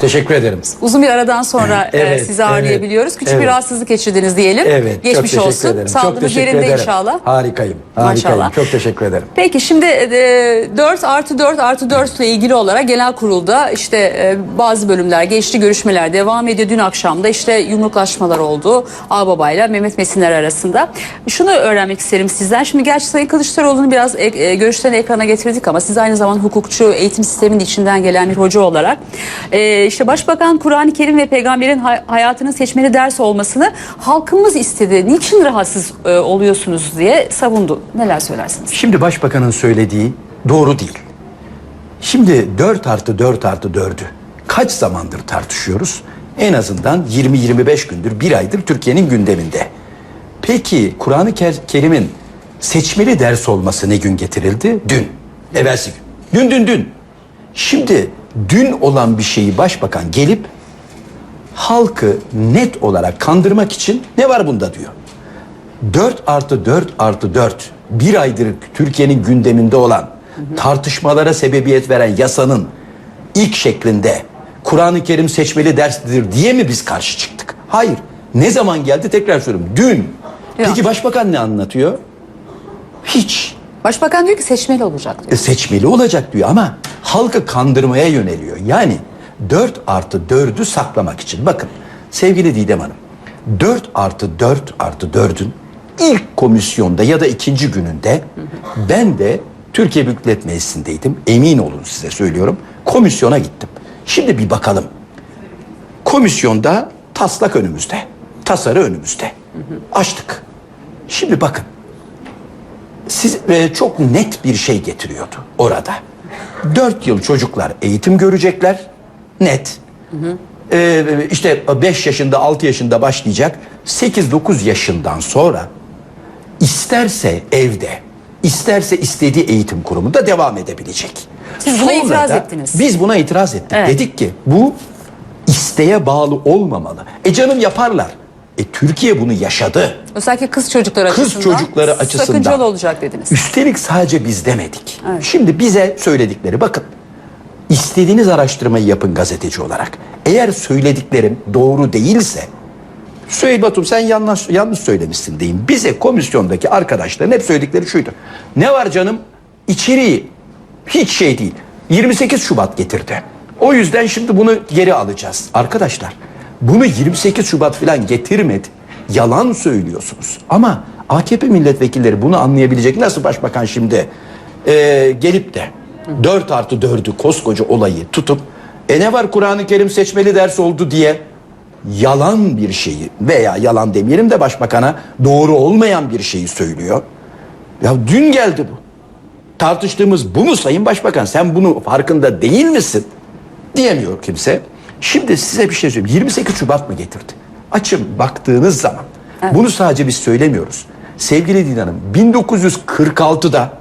Teşekkür ederim. Uzun bir aradan sonra e, Evet, sizi ağırlayabiliyoruz. Küçük evet. bir rahatsızlık geçirdiniz diyelim. Evet. Geçmiş teşekkür olsun. Ederim. çok Sağlığınız teşekkür yerinde ederim. inşallah. Harikayım. Harikayım. Maşallah. Çok teşekkür ederim. Peki şimdi e, 4 artı 4 artı 4 ile ilgili olarak genel kurulda işte e, bazı bölümler geçti görüşmeler devam ediyor. Dün akşam da işte yumruklaşmalar oldu Ağbaba ile Mehmet Mesinler arasında. Şunu öğrenmek isterim sizden. Şimdi gerçi Sayın Kılıçdaroğlu'nu biraz e, e, görüşlerini ekrana getirdik ama siz aynı zamanda hukukçu, eğitim sisteminin içinden gelen bir hoca olarak e, işte Başbakan Kur'an-ı Kerim ve peygamberin hay- hayatının seçmeli ders olmasını halkımız istedi. Niçin rahatsız e, oluyorsunuz diye savundu. Neler söylersiniz? Şimdi başbakanın söylediği doğru değil. Şimdi 4 artı 4 artı 4'ü kaç zamandır tartışıyoruz? En azından 20-25 gündür, bir aydır Türkiye'nin gündeminde. Peki Kur'an-ı Ker- Kerim'in seçmeli ders olması ne gün getirildi? Dün. Evvelsi gün. Dün dün dün. Şimdi dün olan bir şeyi başbakan gelip halkı net olarak kandırmak için ne var bunda diyor. 4 artı 4 artı 4 bir aydır Türkiye'nin gündeminde olan tartışmalara sebebiyet veren yasanın ilk şeklinde Kur'an-ı Kerim seçmeli derstir diye mi biz karşı çıktık? Hayır. Ne zaman geldi tekrar söylüyorum. Dün. Peki başbakan ne anlatıyor? Hiç. Başbakan diyor ki seçmeli olacak diyor. E, seçmeli olacak diyor ama halkı kandırmaya yöneliyor. Yani 4 artı 4'ü saklamak için. Bakın sevgili Didem Hanım 4 artı 4 artı 4'ün ilk komisyonda ya da ikinci gününde ben de Türkiye Büyük Millet Meclisi'ndeydim. Emin olun size söylüyorum. Komisyona gittim. Şimdi bir bakalım. Komisyonda taslak önümüzde. Tasarı önümüzde. Açtık. Şimdi bakın siz e, çok net bir şey getiriyordu orada. Dört yıl çocuklar eğitim görecekler. Net. E, işte 5 yaşında 6 yaşında başlayacak. 8-9 yaşından sonra isterse evde isterse istediği eğitim kurumunda devam edebilecek. Siz buna itiraz ettiniz. Biz buna itiraz ettik. Evet. Dedik ki bu isteğe bağlı olmamalı. E canım yaparlar. E Türkiye bunu yaşadı. Özellikle kız çocukları Kız açısından. çocukları açısından. Sakıncalı olacak dediniz. Üstelik sadece biz demedik. Evet. Şimdi bize söyledikleri bakın. İstediğiniz araştırmayı yapın gazeteci olarak. Eğer söylediklerim doğru değilse Süheyl Batum sen yanlış, yanlış söylemişsin deyin. Bize komisyondaki arkadaşların hep söyledikleri şuydu. Ne var canım? İçeriği hiç şey değil. 28 Şubat getirdi. O yüzden şimdi bunu geri alacağız. Arkadaşlar bunu 28 Şubat falan getirmedi. Yalan söylüyorsunuz. Ama AKP milletvekilleri bunu anlayabilecek. Nasıl başbakan şimdi e, gelip de 4 artı 4'ü koskoca olayı tutup e ne var Kur'an-ı Kerim seçmeli ders oldu diye yalan bir şeyi veya yalan demeyelim de başbakana doğru olmayan bir şeyi söylüyor. Ya dün geldi bu. Tartıştığımız bu mu Sayın Başbakan? Sen bunu farkında değil misin? Diyemiyor kimse. Şimdi size bir şey söyleyeyim. 28 Şubat mı getirdi? Açın baktığınız zaman. Bunu sadece biz söylemiyoruz. Sevgili Dilan Hanım 1946'da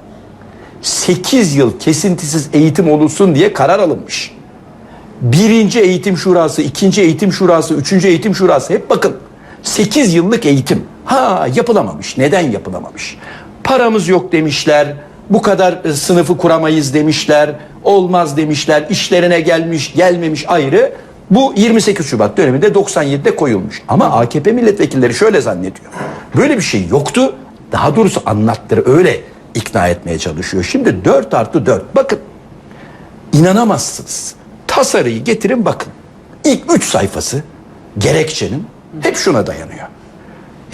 8 yıl kesintisiz eğitim olunsun diye karar alınmış. Birinci eğitim şurası, ikinci eğitim şurası, üçüncü eğitim şurası hep bakın 8 yıllık eğitim. Ha yapılamamış. Neden yapılamamış? Paramız yok demişler. Bu kadar e, sınıfı kuramayız demişler. Olmaz demişler. İşlerine gelmiş, gelmemiş ayrı. Bu 28 Şubat döneminde 97'de koyulmuş. Ama AKP milletvekilleri şöyle zannediyor. Böyle bir şey yoktu. Daha doğrusu anlattır öyle ikna etmeye çalışıyor. Şimdi 4 artı 4 bakın İnanamazsınız. Tasarıyı getirin bakın. İlk üç sayfası gerekçenin hep şuna dayanıyor.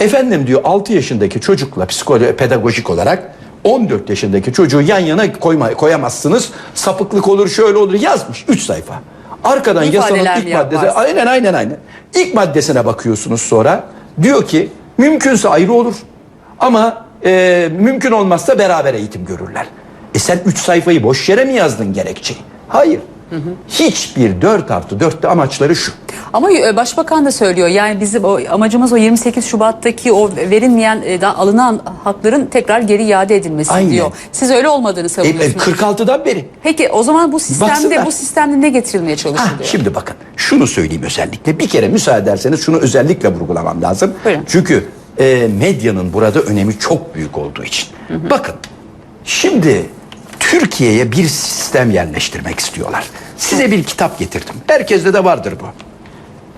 Efendim diyor 6 yaşındaki çocukla psikolo pedagojik olarak 14 yaşındaki çocuğu yan yana koyma, koyamazsınız. Sapıklık olur şöyle olur yazmış 3 sayfa. Arkadan İfadeler yasanın mi ilk maddesi yaparsın? aynen aynen aynen. İlk maddesine bakıyorsunuz sonra diyor ki mümkünse ayrı olur ama e, mümkün olmazsa beraber eğitim görürler. E sen 3 sayfayı boş yere mi yazdın gerekçeyi? Hayır. Hiçbir 4 artı 4'te amaçları şu. Ama e, başbakan da söylüyor yani bizim o amacımız o 28 Şubat'taki o verilmeyen e, alınan hakların tekrar geri iade edilmesi Aynen. diyor. Siz öyle olmadığını E, e, savunuyorsunuz. 46'dan beri. Peki o zaman bu sistemde Baksınlar. bu sistemde ne getirilmeye Ha, çalışılıyor? şimdi bakın şunu söyleyeyim özellikle. Bir kere müsaade ederseniz şunu özellikle vurgulamam lazım. Buyurun. Çünkü e, medyanın burada önemi çok büyük olduğu için. Bakın şimdi Türkiye'ye bir sistem yerleştirmek istiyorlar. Size bir kitap getirdim. Herkeste de vardır bu.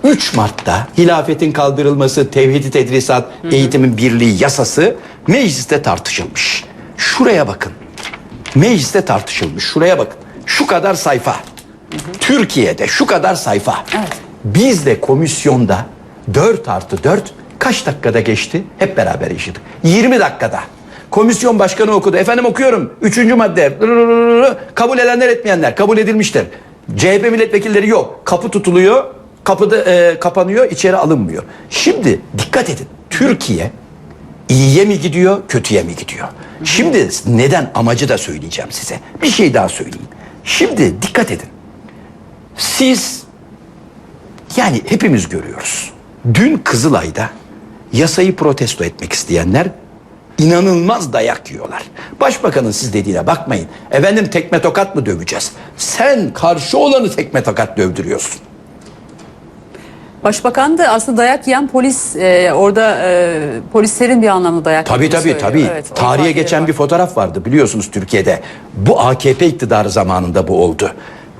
3 Mart'ta hilafetin kaldırılması, tevhidi tedrisat, eğitimin birliği yasası mecliste tartışılmış. Şuraya bakın. Mecliste tartışılmış. Şuraya bakın. Şu kadar sayfa. Türkiye'de şu kadar sayfa. Evet. Biz de komisyonda 4 artı 4 kaç dakikada geçti? Hep beraber yaşadık. 20 dakikada. Komisyon başkanı okudu. Efendim okuyorum. Üçüncü madde. Kabul edenler etmeyenler. Kabul edilmiştir. CHP milletvekilleri yok. Kapı tutuluyor. Kapıda e, kapanıyor. içeri alınmıyor. Şimdi dikkat edin. Türkiye iyiye mi gidiyor, kötüye mi gidiyor? Şimdi neden amacı da söyleyeceğim size. Bir şey daha söyleyeyim. Şimdi dikkat edin. Siz yani hepimiz görüyoruz. Dün Kızılay'da yasayı protesto etmek isteyenler inanılmaz dayak yiyorlar. Başbakanın siz dediğine bakmayın. Efendim tekme tokat mı döveceğiz? Sen karşı olanı tekme tokat dövdürüyorsun. Başbakan da aslında dayak yiyen polis e, orada e, polislerin bir anlamda dayak Tabii tabii söylüyor. tabii. Evet, Tarihe geçen var. bir fotoğraf vardı biliyorsunuz Türkiye'de. Bu AKP iktidarı zamanında bu oldu.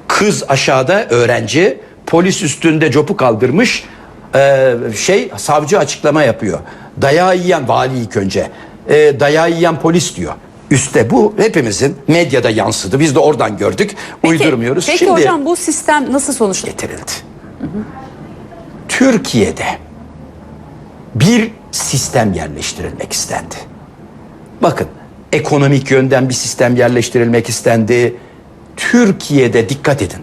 Kız aşağıda öğrenci, polis üstünde copu kaldırmış. Ee, şey savcı açıklama yapıyor. Dayağı yiyen vali ilk önce. Ee, dayağı yiyen polis diyor. Üste bu hepimizin medyada yansıdı. Biz de oradan gördük. Peki- Uydurmuyoruz. Peki Şimdi hocam bu sistem nasıl sonuçlanır? getirildi. Türkiye'de bir sistem yerleştirilmek istendi. Bakın ekonomik yönden bir sistem yerleştirilmek istendi. Türkiye'de dikkat edin.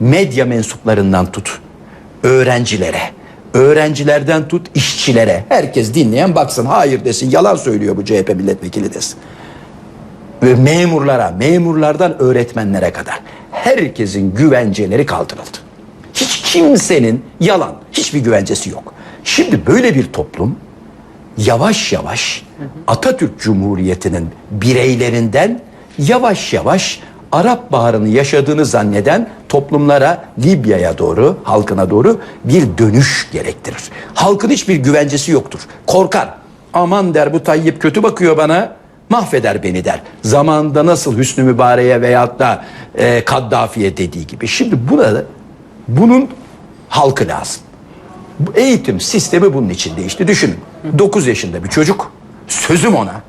Medya mensuplarından tut öğrencilere, öğrencilerden tut işçilere. Herkes dinleyen baksın hayır desin yalan söylüyor bu CHP milletvekili desin ve memurlara, memurlardan öğretmenlere kadar herkesin güvenceleri kaldırıldı. Hiç kimsenin yalan, hiçbir güvencesi yok. Şimdi böyle bir toplum yavaş yavaş Atatürk Cumhuriyeti'nin bireylerinden yavaş yavaş Arap Baharı'nı yaşadığını zanneden toplumlara Libya'ya doğru, halkına doğru bir dönüş gerektirir. Halkın hiçbir güvencesi yoktur. Korkar. Aman der bu Tayyip kötü bakıyor bana mahveder beni der. Zamanında nasıl Hüsnü Mübarek'e veyahut da e, Kaddafi'ye dediği gibi. Şimdi buna da bunun halkı lazım. Eğitim sistemi bunun için değişti. Düşünün. 9 yaşında bir çocuk sözüm ona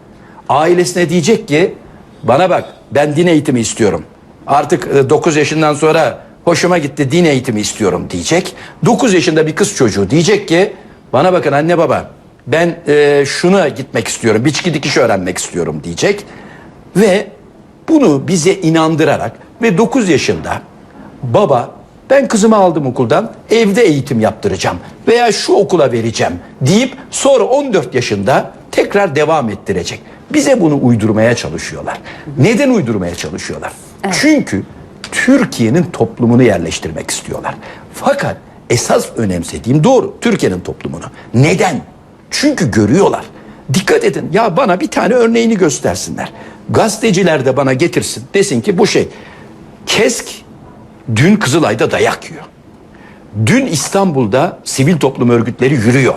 ailesine diyecek ki bana bak ben din eğitimi istiyorum. Artık 9 yaşından sonra hoşuma gitti din eğitimi istiyorum diyecek. 9 yaşında bir kız çocuğu diyecek ki bana bakın anne baba ben e, şuna gitmek istiyorum. Biçki dikiş öğrenmek istiyorum diyecek. Ve bunu bize inandırarak ve 9 yaşında baba ben kızımı aldım okuldan evde eğitim yaptıracağım veya şu okula vereceğim deyip sonra 14 yaşında tekrar devam ettirecek. Bize bunu uydurmaya çalışıyorlar. Neden uydurmaya çalışıyorlar? Çünkü Türkiye'nin toplumunu yerleştirmek istiyorlar. Fakat esas önemsediğim doğru Türkiye'nin toplumunu. Neden? Çünkü görüyorlar. Dikkat edin ya bana bir tane örneğini göstersinler. Gazeteciler de bana getirsin desin ki bu şey KESK dün Kızılay'da dayak yiyor. Dün İstanbul'da sivil toplum örgütleri yürüyor.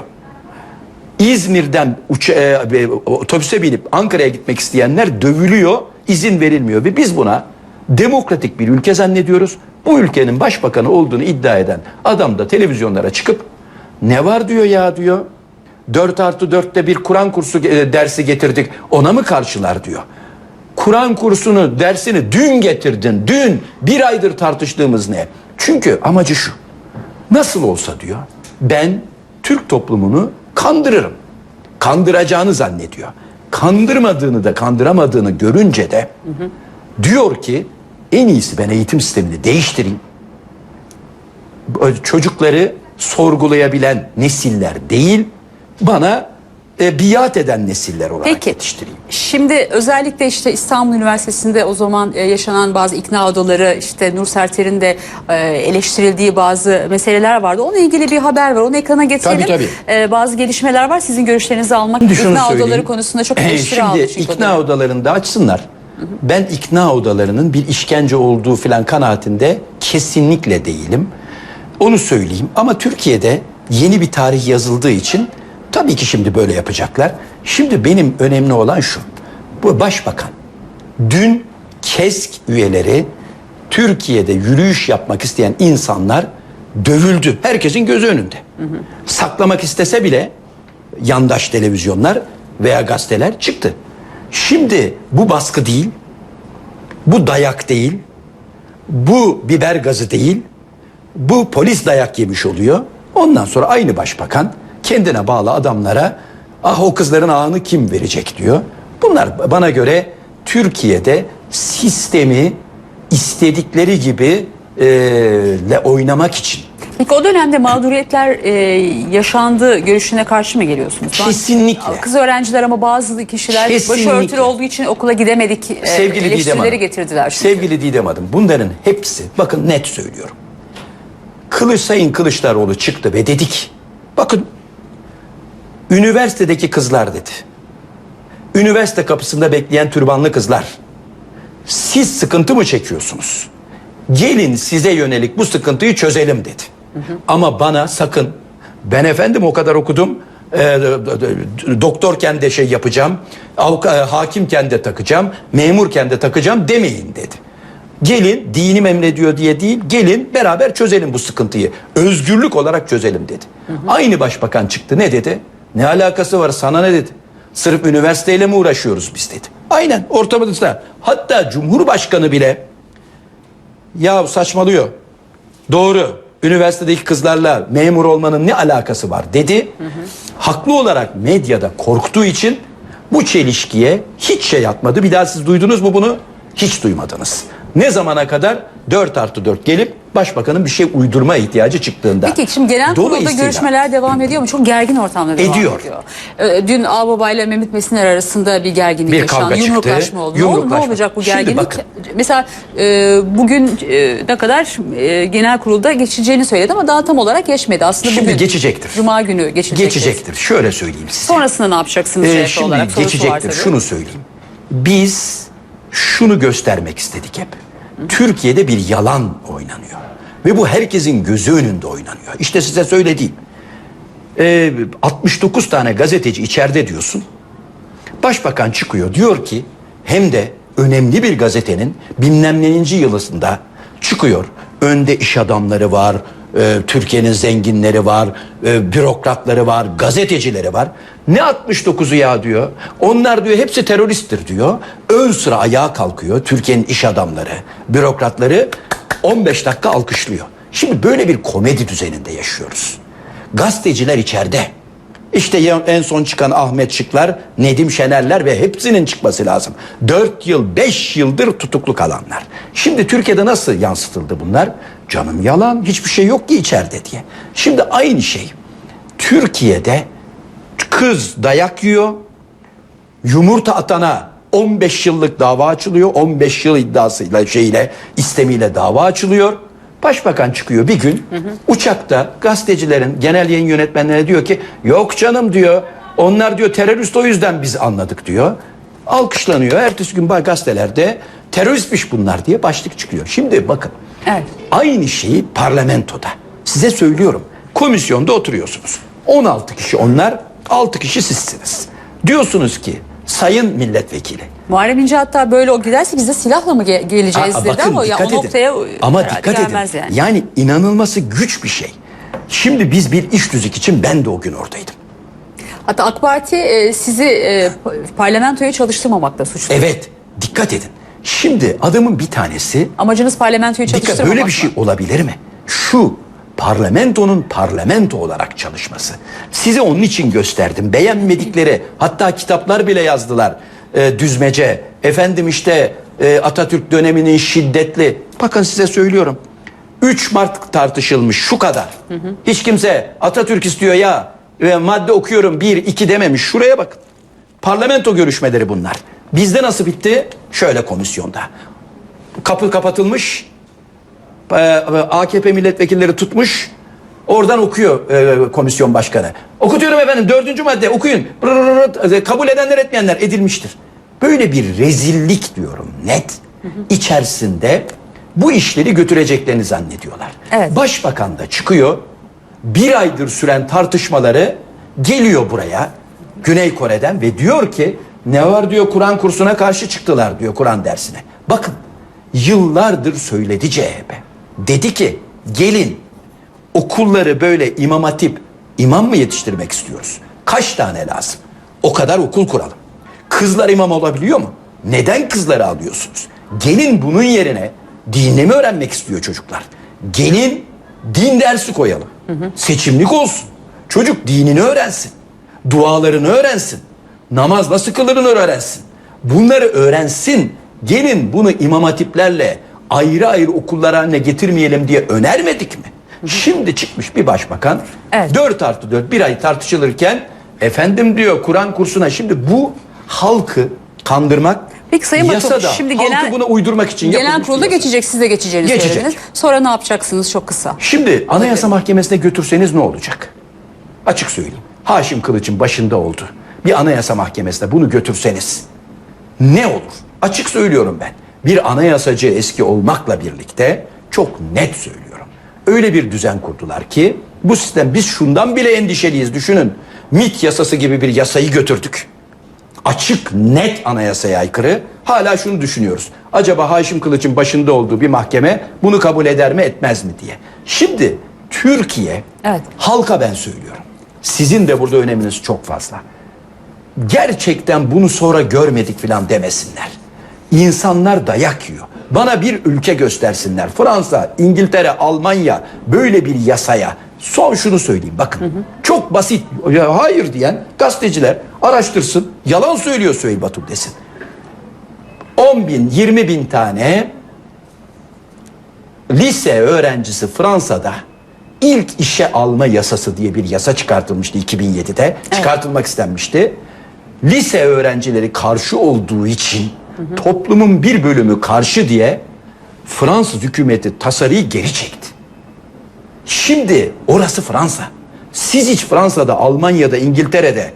İzmir'den e, e, otobüse binip Ankara'ya gitmek isteyenler dövülüyor, izin verilmiyor ve biz buna demokratik bir ülke zannediyoruz. Bu ülkenin başbakanı olduğunu iddia eden adam da televizyonlara çıkıp ne var diyor ya diyor. 4 artı 4'te bir Kur'an kursu e, dersi getirdik ona mı karşılar diyor. Kur'an kursunu dersini dün getirdin dün bir aydır tartıştığımız ne? Çünkü amacı şu nasıl olsa diyor ben Türk toplumunu kandırırım. Kandıracağını zannediyor. Kandırmadığını da kandıramadığını görünce de diyor ki en iyisi ben eğitim sistemini değiştireyim. Çocukları sorgulayabilen nesiller değil bana e, biat eden nesiller olarak Peki. yetiştireyim. Şimdi özellikle işte İstanbul Üniversitesi'nde o zaman e, yaşanan bazı ikna odaları işte Nur Serter'in de e, eleştirildiği bazı meseleler vardı. Onunla ilgili bir haber var. Onu ekrana getirelim. Tabii, E, bazı gelişmeler var. Sizin görüşlerinizi almak. Şimdi ikna söyleyeyim. odaları konusunda çok eleştiri Şimdi aldı. o ikna dönem. odalarında açsınlar. Ben ikna odalarının bir işkence olduğu filan kanaatinde kesinlikle değilim. Onu söyleyeyim ama Türkiye'de yeni bir tarih yazıldığı için tabii ki şimdi böyle yapacaklar. Şimdi benim önemli olan şu. Bu başbakan dün KESK üyeleri Türkiye'de yürüyüş yapmak isteyen insanlar dövüldü. Herkesin gözü önünde. Saklamak istese bile yandaş televizyonlar veya gazeteler çıktı. Şimdi bu baskı değil, bu dayak değil, bu biber gazı değil, bu polis dayak yemiş oluyor. Ondan sonra aynı başbakan kendine bağlı adamlara ah o kızların ağını kim verecek diyor. Bunlar bana göre Türkiye'de sistemi istedikleri gibi e, le oynamak için Peki o dönemde mağduriyetler e, yaşandığı görüşüne karşı mı geliyorsunuz? Ben- Kesinlikle. Kız öğrenciler ama bazı kişiler Kesinlikle. başörtülü olduğu için okula gidemedik e, Sevgili Didem eleştirileri Hanım. getirdiler. çünkü. Sevgili Didem Hanım bunların hepsi bakın net söylüyorum. Kılıç Sayın Kılıçdaroğlu çıktı ve dedik. Bakın üniversitedeki kızlar dedi. Üniversite kapısında bekleyen türbanlı kızlar. Siz sıkıntı mı çekiyorsunuz? Gelin size yönelik bu sıkıntıyı çözelim dedi. Ama bana sakın ben efendim o kadar okudum. e, doktorken de şey yapacağım. avuka- e, hakimken de takacağım. Memurken de takacağım demeyin dedi. Gelin dinim emrediyor diye değil gelin beraber çözelim bu sıkıntıyı. Özgürlük olarak çözelim dedi. Aynı başbakan çıktı ne dedi? Ne alakası var sana ne dedi? Sırf üniversiteyle mi uğraşıyoruz biz dedi. Aynen ortamızda. Hatta Cumhurbaşkanı bile ya saçmalıyor. Doğru. Üniversitedeki kızlarla memur olmanın ne alakası var dedi. Haklı olarak medyada korktuğu için bu çelişkiye hiç şey atmadı. Bir daha siz duydunuz mu bunu? Hiç duymadınız. Ne zamana kadar 4 artı 4 gelip başbakanın bir şey uydurma ihtiyacı çıktığında. Peki şimdi genel kurulda görüşmeler devam ediyor mu? Çok gergin ortamda devam Ediyor. ediyor. Ee, Dün Ağbaba ile Mehmet Mesiner arasında bir gerginlik Bir yaşandı. kavga çıktı. Yumruklaşma oldu. Ol- Ne, Yumruklaşma. olacak bu Şimdi gerginlik? bakın. Mesela e, bugün e, ne kadar e, genel kurulda geçeceğini söyledi ama daha tam olarak geçmedi. Aslında Şimdi bugün geçecektir. Cuma günü geçecek. Geçecektir. Şöyle söyleyeyim size. Sonrasında ne yapacaksınız Ee, şimdi olarak? Geçecektir. Şunu söyleyeyim. Biz şunu göstermek istedik hep. Türkiye'de bir yalan oynanıyor. Ve bu herkesin gözü önünde oynanıyor. İşte size söylediğim. Ee, 69 tane gazeteci içeride diyorsun. Başbakan çıkıyor diyor ki hem de önemli bir gazetenin bilmem neninci yılısında çıkıyor. Önde iş adamları var, e, Türkiye'nin zenginleri var, e, bürokratları var, gazetecileri var. Ne 69'u ya diyor. Onlar diyor hepsi teröristtir diyor. Ön sıra ayağa kalkıyor Türkiye'nin iş adamları, bürokratları 15 dakika alkışlıyor. Şimdi böyle bir komedi düzeninde yaşıyoruz. Gazeteciler içeride. İşte en son çıkan Ahmet Şıklar, Nedim Şenerler ve hepsinin çıkması lazım. 4 yıl, 5 yıldır tutuklu kalanlar. Şimdi Türkiye'de nasıl yansıtıldı bunlar? Canım yalan, hiçbir şey yok ki içeride diye. Şimdi aynı şey. Türkiye'de kız dayak yiyor, yumurta atana 15 yıllık dava açılıyor. 15 yıl iddiasıyla şeyle istemiyle dava açılıyor. Başbakan çıkıyor bir gün uçakta gazetecilerin genel yayın yönetmenlerine diyor ki yok canım diyor onlar diyor terörist o yüzden biz anladık diyor. Alkışlanıyor. Ertesi gün gazetelerde teröristmiş bunlar diye başlık çıkıyor. Şimdi bakın Evet. aynı şeyi parlamentoda size söylüyorum. Komisyonda oturuyorsunuz. 16 kişi onlar 6 kişi sizsiniz. Diyorsunuz ki sayın milletvekili Muharrem İnce hatta böyle o giderse biz de silahla mı ge- geleceğiz Aa, dedi ama ya o edin. noktaya Ama dikkat edin. yani. Yani inanılması güç bir şey. Şimdi biz bir iş tüzük için ben de o gün oradaydım. Hatta AK Parti e, sizi e, pa- parlamentoya çalıştırmamakla suçlu. Evet, dikkat edin. Şimdi adamın bir tanesi Amacınız parlamentoyu dikkat çalıştırmamak böyle bir şey olabilir mi? Şu parlamentonun parlamento olarak çalışması. Size onun için gösterdim. Beğenmedikleri hatta kitaplar bile yazdılar. Ee, düzmece, efendim işte e, Atatürk döneminin şiddetli. Bakın size söylüyorum. 3 Mart tartışılmış şu kadar. Hiç kimse Atatürk istiyor ya ve madde okuyorum 1 2 dememiş. Şuraya bakın. Parlamento görüşmeleri bunlar. Bizde nasıl bitti? Şöyle komisyonda. Kapı kapatılmış. Ee, AKP milletvekilleri tutmuş. Oradan okuyor e, komisyon başkanı. Okutuyorum efendim dördüncü madde okuyun. E, kabul edenler etmeyenler edilmiştir. Böyle bir rezillik diyorum net. içerisinde bu işleri götüreceklerini zannediyorlar. Evet. Başbakan da çıkıyor. Bir aydır süren tartışmaları geliyor buraya Güney Kore'den ve diyor ki ne var diyor Kur'an kursuna karşı çıktılar diyor Kur'an dersine. Bakın yıllardır söyledi CHP. Dedi ki gelin okulları böyle imam hatip imam mı yetiştirmek istiyoruz? Kaç tane lazım? O kadar okul kuralım. Kızlar imam olabiliyor mu? Neden kızları alıyorsunuz? Gelin bunun yerine dinle mi öğrenmek istiyor çocuklar? Gelin din dersi koyalım. Seçimlik olsun. Çocuk dinini öğrensin. Dualarını öğrensin. Namaz nasıl kılırını öğrensin. Bunları öğrensin. Gelin bunu imam hatiplerle ayrı ayrı okullar haline getirmeyelim diye önermedik mi? Şimdi çıkmış bir başbakan Evet. 4 artı 4 bir ay tartışılırken efendim diyor Kur'an kursuna şimdi bu halkı kandırmak Peki Sayın yasada şimdi halkı genel- buna uydurmak için yapılmış kurulda geçecek siz de geçeceğini Geçecek. söylediniz. Sonra ne yapacaksınız çok kısa. Şimdi Anayasa Mahkemesi'ne götürseniz ne olacak? Açık söyleyeyim. Haşim Kılıç'ın başında oldu. Bir Anayasa Mahkemesi'ne bunu götürseniz ne olur? Açık söylüyorum ben. Bir anayasacı eski olmakla birlikte çok net söylüyorum. Öyle bir düzen kurdular ki bu sistem biz şundan bile endişeliyiz düşünün. MIT yasası gibi bir yasayı götürdük. Açık net anayasaya aykırı. Hala şunu düşünüyoruz. Acaba Haşim Kılıç'ın başında olduğu bir mahkeme bunu kabul eder mi etmez mi diye. Şimdi Türkiye Evet. halka ben söylüyorum. Sizin de burada öneminiz çok fazla gerçekten bunu sonra görmedik filan demesinler. İnsanlar dayak yiyor. Bana bir ülke göstersinler. Fransa, İngiltere, Almanya böyle bir yasaya son şunu söyleyeyim bakın. Çok basit. Ya hayır diyen gazeteciler araştırsın. Yalan söylüyor Süheyl Batum desin. 10 bin, 20 bin tane lise öğrencisi Fransa'da ilk işe alma yasası diye bir yasa çıkartılmıştı 2007'de. Çıkartılmak istenmişti. Lise öğrencileri karşı olduğu için toplumun bir bölümü karşı diye Fransız hükümeti tasarıyı geri çekti. Şimdi orası Fransa. Siz hiç Fransa'da, Almanya'da, İngiltere'de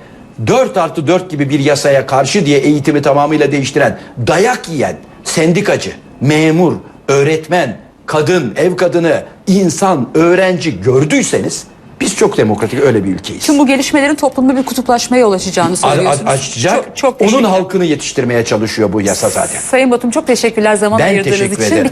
4 artı 4 gibi bir yasaya karşı diye eğitimi tamamıyla değiştiren, dayak yiyen, sendikacı, memur, öğretmen, kadın, ev kadını, insan, öğrenci gördüyseniz biz çok demokratik öyle bir ülkeyiz. Tüm bu gelişmelerin toplumda bir kutuplaşmaya yol açacağını söylüyorsunuz. a- açacak. Çok, çok Onun halkını yetiştirmeye çalışıyor bu yasa zaten. Sayın Batum çok teşekkürler zaman Ben ayırdığınız teşekkür için. ederim.